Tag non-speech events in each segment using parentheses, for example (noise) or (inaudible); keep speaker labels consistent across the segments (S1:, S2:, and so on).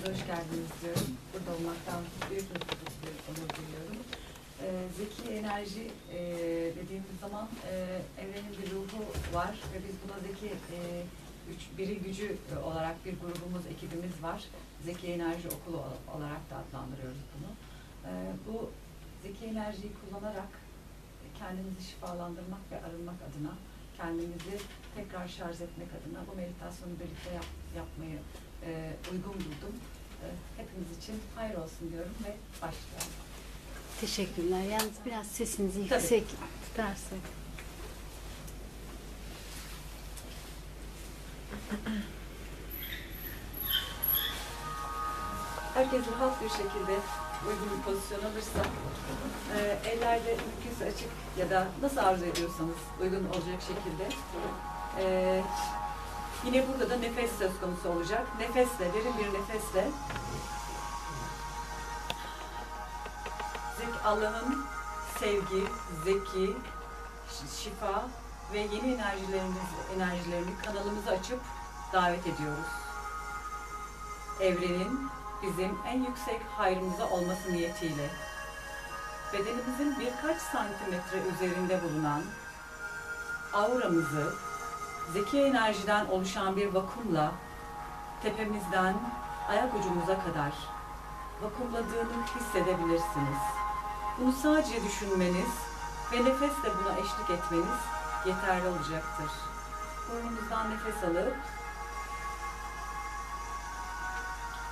S1: Herkese hoş geldiniz diyorum. Burada olmaktan büyük mutluluk duyuyorum. Ee, zeki enerji e, dediğimiz zaman e, evrenin bir ruhu var ve biz buna zeki e, üç, biri gücü olarak bir grubumuz, ekibimiz var. Zeki Enerji Okulu olarak da adlandırıyoruz bunu. Ee, bu zeki enerjiyi kullanarak kendimizi şifalandırmak ve arınmak adına, kendimizi tekrar şarj etmek adına bu meditasyonu birlikte yap, yapmayı e, uygun buldum. Hepimiz için hayır olsun diyorum ve başlayalım.
S2: Teşekkürler. Yalnız biraz sesinizi
S1: Tabii.
S2: yüksek tutarsak.
S1: Herkes rahat bir şekilde uygun bir pozisyon alırsa, e, ellerde mümkünse açık ya da nasıl arzu ediyorsanız uygun olacak şekilde. E, yine burada da nefes söz konusu olacak. Nefesle, derin bir nefesle Allah'ın sevgi, zeki, şifa ve yeni enerjilerimiz, enerjilerini kanalımızı açıp davet ediyoruz. Evrenin bizim en yüksek hayrımıza olması niyetiyle bedenimizin birkaç santimetre üzerinde bulunan auramızı zeki enerjiden oluşan bir vakumla tepemizden ayak ucumuza kadar vakumladığını hissedebilirsiniz. Bunu sadece düşünmeniz ve nefesle buna eşlik etmeniz yeterli olacaktır. Burnumuzdan nefes alıp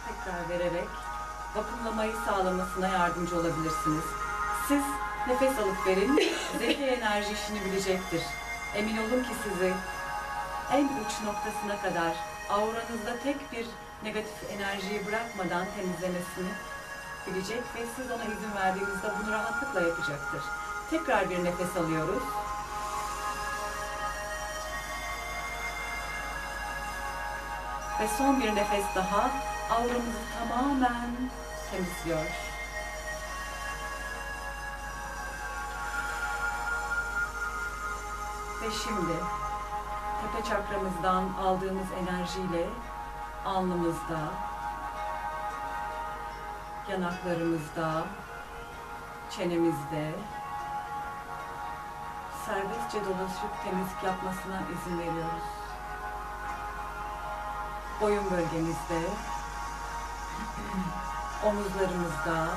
S1: tekrar vererek vakumlamayı sağlamasına yardımcı olabilirsiniz. Siz nefes alıp verin, zeki enerji işini bilecektir. Emin olun ki sizi en uç noktasına kadar auranızda tek bir negatif enerjiyi bırakmadan temizlemesini bilecek ve siz ona izin verdiğinizde bunu rahatlıkla yapacaktır. Tekrar bir nefes alıyoruz. Ve son bir nefes daha auramızı tamamen temizliyor. Ve şimdi tepe çakramızdan aldığımız enerjiyle alnımızda, yanaklarımızda, çenemizde serbestçe dolaşıp temizlik yapmasına izin veriyoruz. Boyun bölgemizde, (clears throat) omuzlarımızda,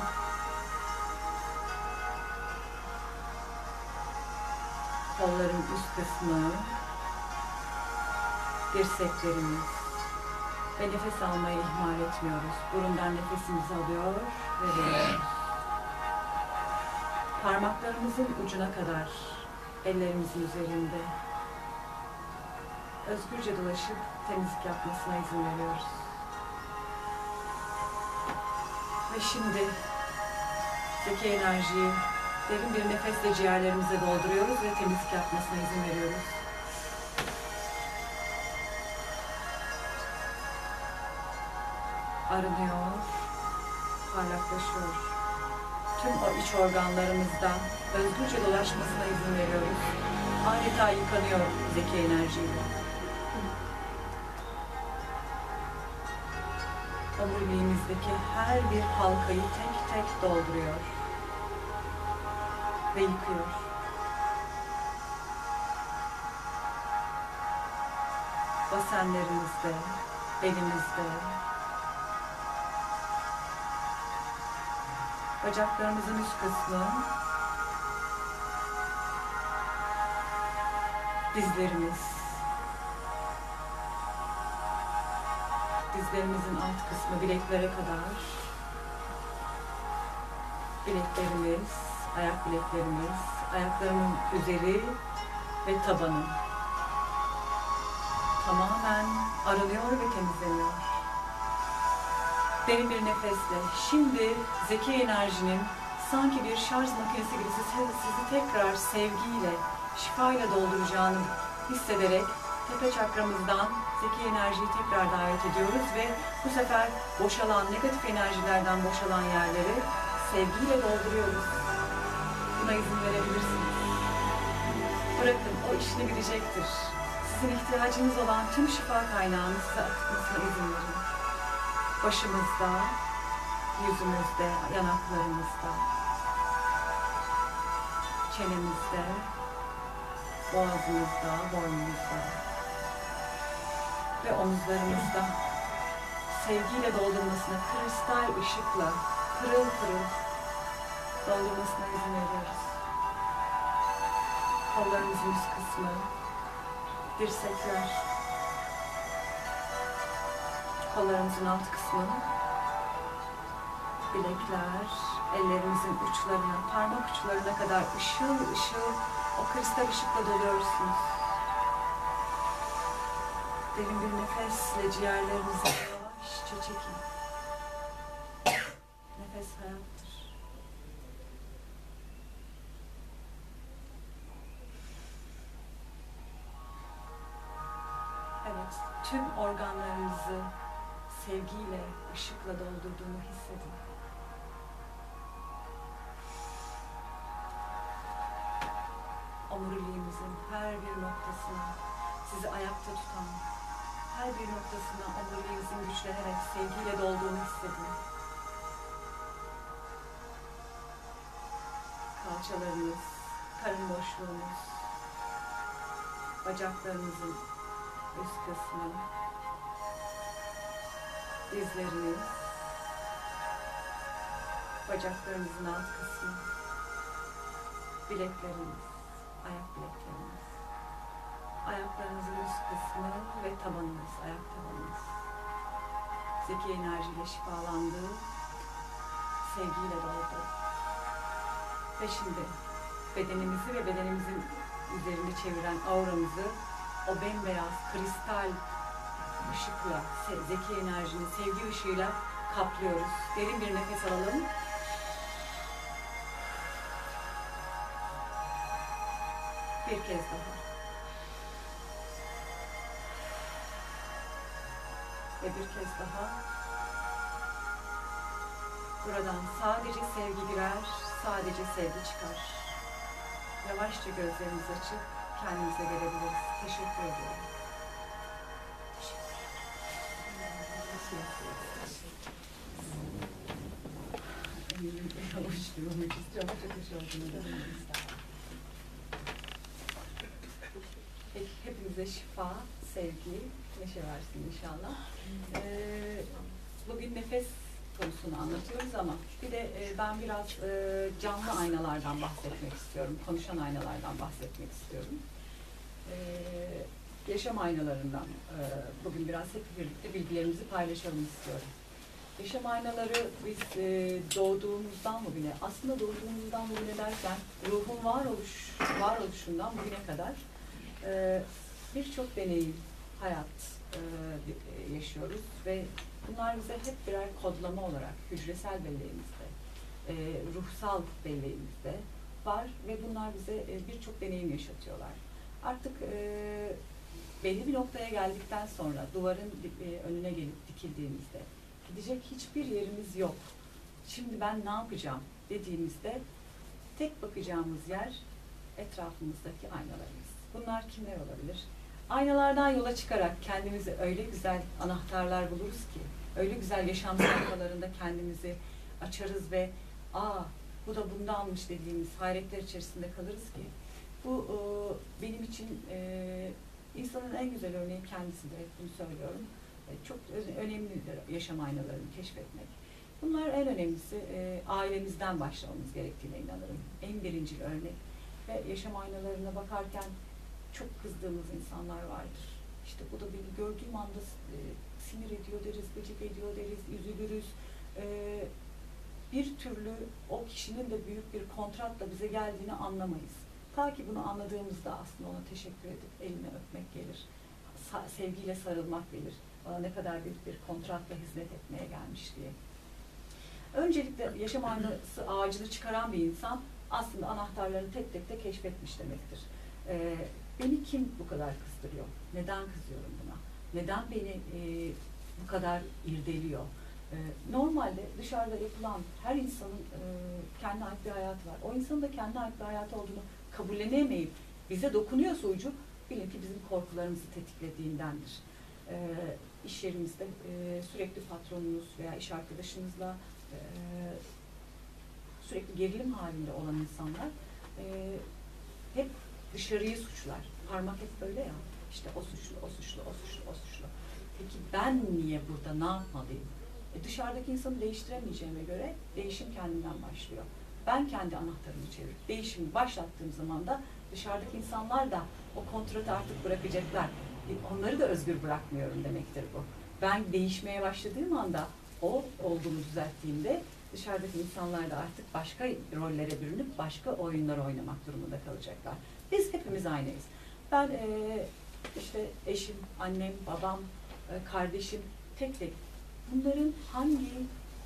S1: kolların üst kısmı, dirseklerimiz ve nefes almayı ihmal etmiyoruz. Burundan nefesimizi alıyor ve veriyoruz. Parmaklarımızın ucuna kadar ellerimizin üzerinde özgürce dolaşıp temizlik yapmasına izin veriyoruz. Ve şimdi zeki enerjiyi derin bir nefesle ciğerlerimize dolduruyoruz ve temizlik yapmasına izin veriyoruz. Arınıyor, parlaklaşıyor. Tüm o iç organlarımızda özgürce dolaşmasına izin veriyoruz. Adeta yıkanıyor zeki enerjiyle. Omuriliğimizdeki her bir halkayı tek tek dolduruyor ve yıkıyor. Basenlerimizde, belimizde, bacaklarımızın üst kısmı, dizlerimiz, dizlerimizin alt kısmı bileklere kadar, bileklerimiz, ayak bileklerimiz, ayaklarımın üzeri ve tabanı. Tamamen arınıyor ve temizleniyor. Derin bir nefesle şimdi zeki enerjinin sanki bir şarj makinesi gibi sizi, tekrar sevgiyle, şifayla dolduracağını hissederek tepe çakramızdan zeki enerjiyi tekrar davet ediyoruz ve bu sefer boşalan, negatif enerjilerden boşalan yerleri sevgiyle dolduruyoruz. Buna izin verebilirsiniz. Bırakın, o işini bilecektir. Sizin ihtiyacınız olan tüm şifa kaynağını size akıtmasına izin verin. Başımızda, yüzümüzde, yanaklarımızda, çenemizde, boğazımızda, boynumuzda ve omuzlarımızda sevgiyle doldurmasına, kristal ışıkla pırıl pırıl doldurmasına izin veriyoruz. Kollarımızın üst kısmı, dirsekler, kollarımızın alt kısmı, bilekler, ellerimizin uçlarına, parmak uçlarına kadar ışıl ışıl o kristal ışıkla doluyorsunuz. Derin bir nefesle ciğerlerinizi yavaşça çekin. Nefes hayattır. Evet, tüm organlarınızı sevgiyle, ışıkla doldurduğunu hissedin. Omuriliğinizin her bir noktasına, sizi ayakta tutan, her bir noktasına omuriliğinizin güçlenerek sevgiyle dolduğunu hissedin. Kalçalarınız, karın boşluğunuz, bacaklarınızın üst kısmı, dizleriniz, bacaklarınızın alt kısmı, bilekleriniz, ayak bilekleriniz, ayaklarınızın üst kısmı ve tabanınız, ayak tabanınız. Zeki enerjiyle şifalandığı, sevgiyle doldu. Ve şimdi bedenimizi ve bedenimizin üzerinde çeviren auramızı o bembeyaz kristal ışıkla, zeki enerjinin sevgi ışığıyla kaplıyoruz. Derin bir nefes alalım. Bir kez daha. Ve bir kez daha. Buradan sadece sevgi girer, sadece sevgi çıkar. Yavaşça gözlerimizi açıp kendimize gelebiliriz. Teşekkür ediyorum. Peki, hepimize şifa, sevgi, neşe versin inşallah. Ee, bugün nefes konusunu anlatıyoruz ama bir de e, ben biraz e, canlı aynalardan bahsetmek istiyorum. Konuşan aynalardan bahsetmek istiyorum. Ee, yaşam aynalarından e, bugün biraz hep birlikte bilgilerimizi paylaşalım istiyorum. Yaşam aynaları biz e, doğduğumuzdan bugüne, aslında doğduğumuzdan bugüne derken ruhun varoluş, varoluşundan bugüne kadar e, birçok deneyim, hayat yaşıyoruz ve bunlar bize hep birer kodlama olarak hücresel belleğimizde, ruhsal belleğimizde var ve bunlar bize birçok deneyim yaşatıyorlar. Artık e, belli bir noktaya geldikten sonra duvarın e, önüne gelip dikildiğimizde gidecek hiçbir yerimiz yok. Şimdi ben ne yapacağım dediğimizde tek bakacağımız yer etrafımızdaki aynalarımız. Bunlar kimler olabilir? Aynalardan yola çıkarak kendimizi öyle güzel anahtarlar buluruz ki, öyle güzel yaşam sayfalarında (coughs) kendimizi açarız ve aa bu da bundanmış dediğimiz hayretler içerisinde kalırız ki bu benim için e, insanın en güzel örneği kendisidir. Hep bunu söylüyorum. E, çok önemlidir yaşam aynalarını keşfetmek. Bunlar en önemlisi e, ailemizden başlamamız gerektiğine inanırım. En birincil örnek. Ve yaşam aynalarına bakarken çok kızdığımız insanlar vardır. İşte bu da beni gördüğüm anda e, sinir ediyor deriz, gıcık ediyor deriz, üzülürüz. Bir türlü o kişinin de büyük bir kontratla bize geldiğini anlamayız. Ta ki bunu anladığımızda aslında ona teşekkür edip elini öpmek gelir. Sevgiyle sarılmak gelir. Bana ne kadar büyük bir kontratla hizmet etmeye gelmiş diye. Öncelikle yaşam aynası ağacını çıkaran bir insan aslında anahtarlarını tek tek de keşfetmiş demektir. Ee, beni kim bu kadar kızdırıyor? Neden kızıyorum buna? Neden beni e, bu kadar irdeliyor? Ee, normalde dışarıda yapılan her insanın e, kendine ait bir hayatı var. O insanın da kendine ait bir hayatı olduğunu kabullenemeyip bize dokunuyorsa ucu bilin ki bizim korkularımızı tetiklediğindendir. e, iş yerinizde e, sürekli patronunuz veya iş arkadaşınızla e, sürekli gerilim halinde olan insanlar e, hep dışarıyı suçlar. Parmak hep böyle ya. İşte o suçlu, o suçlu, o suçlu, o suçlu. Peki ben niye burada ne yapmalıyım? E dışarıdaki insanı değiştiremeyeceğime göre değişim kendimden başlıyor. Ben kendi anahtarımı çevirip değişimi başlattığım zaman da dışarıdaki insanlar da o kontratı artık bırakacaklar. E Onları da özgür bırakmıyorum demektir bu. Ben değişmeye başladığım anda o olduğumu düzelttiğimde dışarıdaki insanlar da artık başka rollere bürünüp başka oyunlar oynamak durumunda kalacaklar. Biz hepimiz aynıyız. Ben eee, işte eşim, annem, babam, e, kardeşim tek tek bunların hangi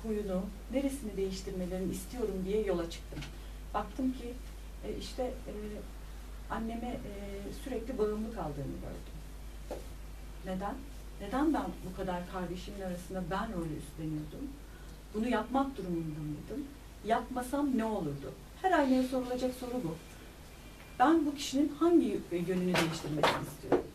S1: huyunu, neresini değiştirmelerini istiyorum diye yola çıktım. Baktım ki e, işte e, anneme e, sürekli bağımlı kaldığını gördüm. Neden? Neden ben bu kadar kardeşimin arasında ben rolü üstleniyordum? Bunu yapmak durumunda mıydım? Yapmasam ne olurdu? Her aynaya sorulacak soru bu. Ben bu kişinin hangi yönünü değiştirmesini istiyorum?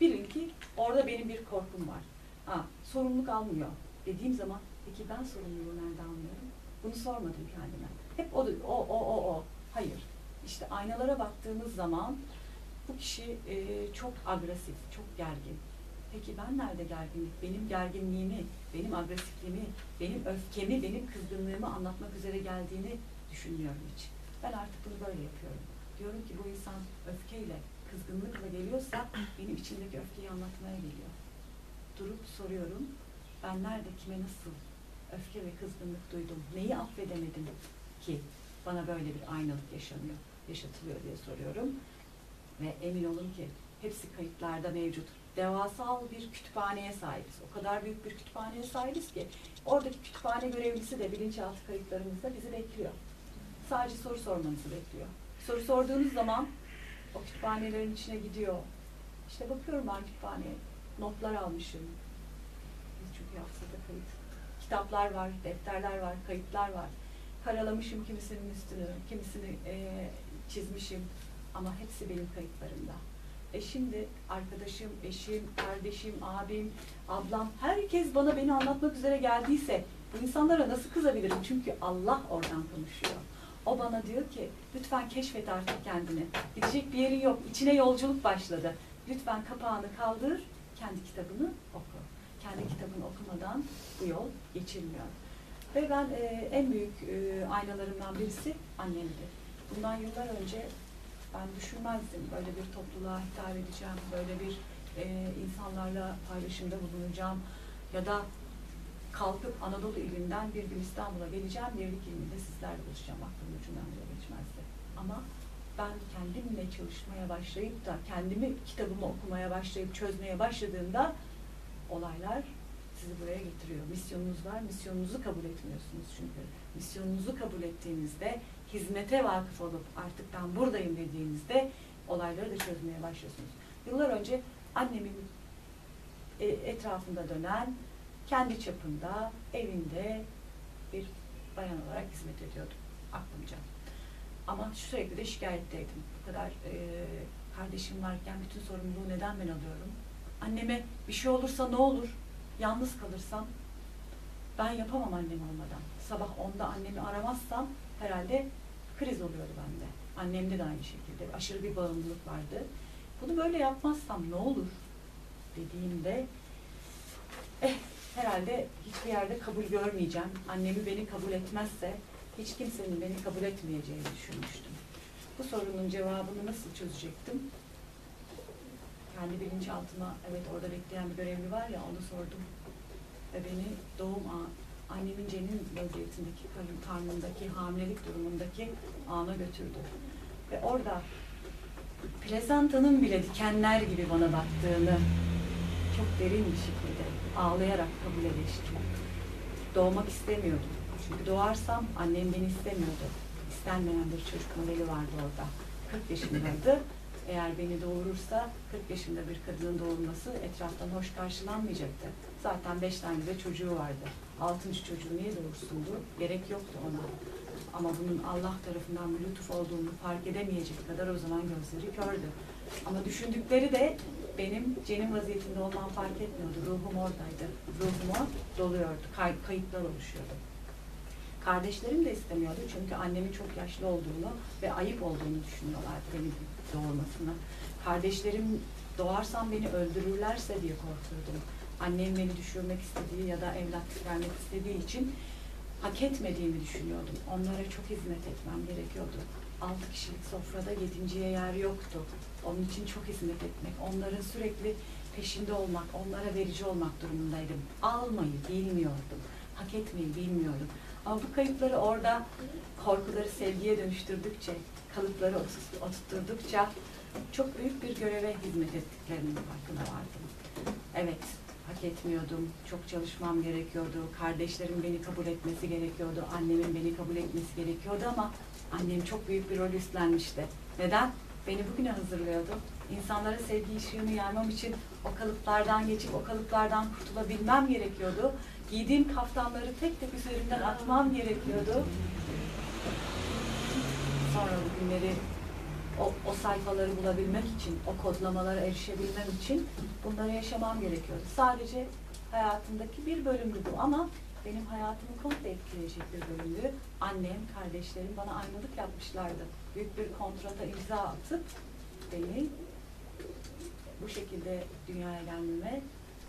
S1: Bilin ki orada benim bir korkum var. Ha, sorumluluk almıyor dediğim zaman peki ben sorumluluğu nerede almıyorum? Bunu sormadım kendime. Hep o, o, o, o, o. Hayır. İşte aynalara baktığımız zaman bu kişi e, çok agresif, çok gergin. Peki ben nerede gerginlik? Benim gerginliğimi, benim agresifliğimi, benim öfkemi, benim kızgınlığımı anlatmak üzere geldiğini düşünmüyorum hiç. Ben artık bunu böyle yapıyorum. Diyorum ki bu insan öfkeyle, kızgınlıkla geliyorsa benim içimdeki öfkeyi anlatmaya geliyor. Durup soruyorum, ben nerede, kime nasıl öfke ve kızgınlık duydum, neyi affedemedim ki bana böyle bir aynalık yaşanıyor, yaşatılıyor diye soruyorum. Ve emin olun ki hepsi kayıtlarda mevcut. Devasal bir kütüphaneye sahibiz. O kadar büyük bir kütüphaneye sahibiz ki oradaki kütüphane görevlisi de bilinçaltı kayıtlarımızda bizi bekliyor. Sadece soru sormanızı bekliyor. Soru sorduğunuz zaman o kütüphanelerin içine gidiyor. İşte bakıyorum ben kütüphaneye. Notlar almışım. Çünkü hafızada kayıt. Kitaplar var, defterler var, kayıtlar var. Karalamışım kimisinin üstünü, kimisini eee, çizmişim. Ama hepsi benim kayıtlarımda. E şimdi arkadaşım, eşim, kardeşim, abim, ablam, herkes bana beni anlatmak üzere geldiyse bu insanlara nasıl kızabilirim? Çünkü Allah oradan konuşuyor. O bana diyor ki lütfen keşfet artık kendini. Gidecek bir yerin yok. İçine yolculuk başladı. Lütfen kapağını kaldır, kendi kitabını oku. Kendi kitabını okumadan bu yol geçilmiyor. Ve ben e, en büyük e, aynalarımdan birisi annemdi. Bundan yıllar önce ben düşünmezdim böyle bir topluluğa hitap edeceğim, böyle bir e, insanlarla paylaşımda bulunacağım ya da kalkıp Anadolu ilinden bir gün İstanbul'a geleceğim, birlik ilminde sizlerle buluşacağım. Aklımın ucundan bile geçmezdi. Ama ben kendimle çalışmaya başlayıp da kendimi kitabımı okumaya başlayıp çözmeye başladığımda olaylar sizi buraya getiriyor. Misyonunuz var, misyonunuzu kabul etmiyorsunuz çünkü. Misyonunuzu kabul ettiğinizde, hizmete vakıf olup artık ben buradayım dediğinizde olayları da çözmeye başlıyorsunuz. Yıllar önce annemin e, etrafında dönen, kendi çapında, evinde bir bayan olarak hizmet ediyordum aklımca. Ama sürekli de şikayetteydim. Bu kadar e, kardeşim varken bütün sorumluluğu neden ben alıyorum? Anneme bir şey olursa ne olur? Yalnız kalırsam ben yapamam annem olmadan. Sabah onda annemi aramazsam herhalde kriz oluyordu bende. Annemde de aynı şekilde. Aşırı bir bağımlılık vardı. Bunu böyle yapmazsam ne olur dediğimde eh herhalde hiçbir yerde kabul görmeyeceğim. Annemi beni kabul etmezse hiç kimsenin beni kabul etmeyeceğini düşünmüştüm. Bu sorunun cevabını nasıl çözecektim? Kendi bilinçaltıma, evet orada bekleyen bir görevli var ya onu sordum. Ve beni doğum an, annemin cenin vaziyetindeki, karın karnındaki, hamilelik durumundaki ana götürdü. Ve orada plezantanın bile dikenler gibi bana baktığını çok derin bir şekilde ağlayarak kabul eleştirdim. Doğmak istemiyordum. Çünkü doğarsam annem beni istemiyordu. İstenmeyen bir çocuk modeli vardı orada. 40 yaşındaydı. Eğer beni doğurursa 40 yaşında bir kadının doğurması etraftan hoş karşılanmayacaktı. Zaten 5 tane de çocuğu vardı. Altıncı çocuğu niye doğursundu? Gerek yoktu ona. Ama bunun Allah tarafından bir lütuf olduğunu fark edemeyecek kadar o zaman gözleri kördü. Ama düşündükleri de benim cenin vaziyetinde olmam fark etmiyordu. Ruhum oradaydı. Ruhum o doluyordu. Kay- kayıplar oluşuyordu. Kardeşlerim de istemiyordu çünkü annemin çok yaşlı olduğunu ve ayıp olduğunu düşünüyorlardı beni doğurmasına. Kardeşlerim doğarsam beni öldürürlerse diye korkuyordum. Annem beni düşürmek istediği ya da evlatlık vermek istediği için hak etmediğimi düşünüyordum. Onlara çok hizmet etmem gerekiyordu. Altı kişilik sofrada yedinciye yer yoktu. Onun için çok hizmet etmek, onların sürekli peşinde olmak, onlara verici olmak durumundaydım. Almayı bilmiyordum, hak etmeyi bilmiyordum. Ama bu kayıpları orada korkuları sevgiye dönüştürdükçe, kalıpları oturt- oturtturdukça çok büyük bir göreve hizmet ettiklerinin farkına vardım. Evet, hak etmiyordum. Çok çalışmam gerekiyordu. Kardeşlerim beni kabul etmesi gerekiyordu. Annemin beni kabul etmesi gerekiyordu ama annem çok büyük bir rol üstlenmişti. Neden? Beni bugüne hazırlıyordu. İnsanlara sevgi ışığını yaymam için o kalıplardan geçip o kalıplardan kurtulabilmem gerekiyordu. Giydiğim kaftanları tek tek üzerimden atmam gerekiyordu. Sonra bu günleri o, o sayfaları bulabilmek için, o kodlamalara erişebilmem için bunları yaşamam gerekiyordu. Sadece hayatımdaki bir bölümdü bu ama benim hayatımı komple etkileyecek bir bölümdü. Annem, kardeşlerim bana aynalık yapmışlardı. Büyük bir kontrata imza atıp beni bu şekilde dünyaya gelmeme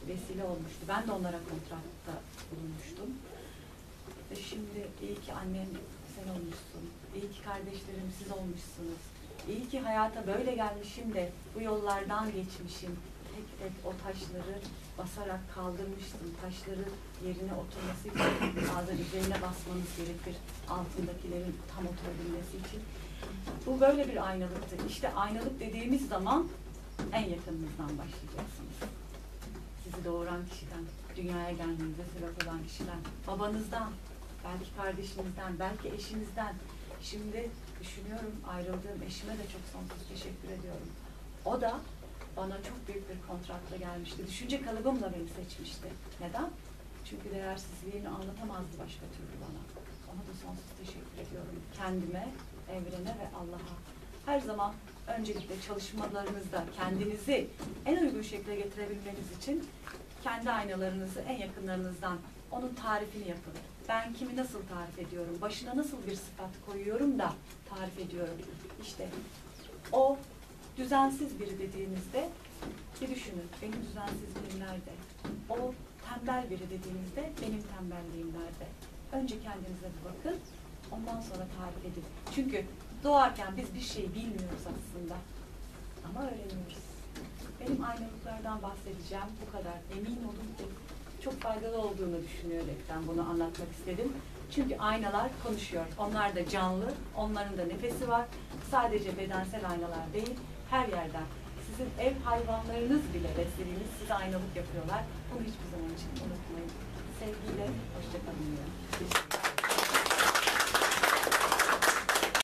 S1: vesile olmuştu. Ben de onlara kontratta bulunmuştum. Ve şimdi iyi ki annem sen olmuşsun. İyi ki kardeşlerim siz olmuşsunuz. İyi ki hayata böyle gelmişim de bu yollardan geçmişim. Tek tek o taşları basarak kaldırmıştım. Taşları yerine oturması için bazen üzerine basmanız gerekir. Altındakilerin tam oturabilmesi için. Bu böyle bir aynalıktı. İşte aynalık dediğimiz zaman en yakınınızdan başlayacaksınız. Sizi doğuran kişiden, dünyaya gelmenize sebep olan kişiden, babanızdan, belki kardeşinizden, belki eşinizden. Şimdi düşünüyorum ayrıldığım eşime de çok sonsuz teşekkür ediyorum. O da bana çok büyük bir kontratla gelmişti. Düşünce kalıbımla beni seçmişti. Neden? Çünkü değersizliğini anlatamazdı başka türlü bana. Ona da sonsuz teşekkür ediyorum. Kendime, evrene ve Allah'a. Her zaman öncelikle çalışmalarınızda kendinizi en uygun şekilde getirebilmeniz için kendi aynalarınızı en yakınlarınızdan onun tarifini yapın. Ben kimi nasıl tarif ediyorum? Başına nasıl bir sıfat koyuyorum da tarif ediyorum? İşte o düzensiz biri dediğinizde bir düşünün. Benim düzensizliğim nerede? O tembel biri dediğinizde benim tembelliğim nerede? Önce kendinize bir bakın. Ondan sonra tarif edin. Çünkü doğarken biz bir şey bilmiyoruz aslında. Ama öğreniyoruz. Benim aynalıklardan bahsedeceğim. Bu kadar. Emin olun ki çok faydalı olduğunu düşünerekten bunu anlatmak istedim. Çünkü aynalar konuşuyor. Onlar da canlı. Onların da nefesi var. Sadece bedensel aynalar değil, her yerden. Sizin ev hayvanlarınız bile beslediğiniz size aynalık yapıyorlar. Bunu hiçbir zaman için unutmayın. Sevgiyle, hoşçakalın. Teşekkür.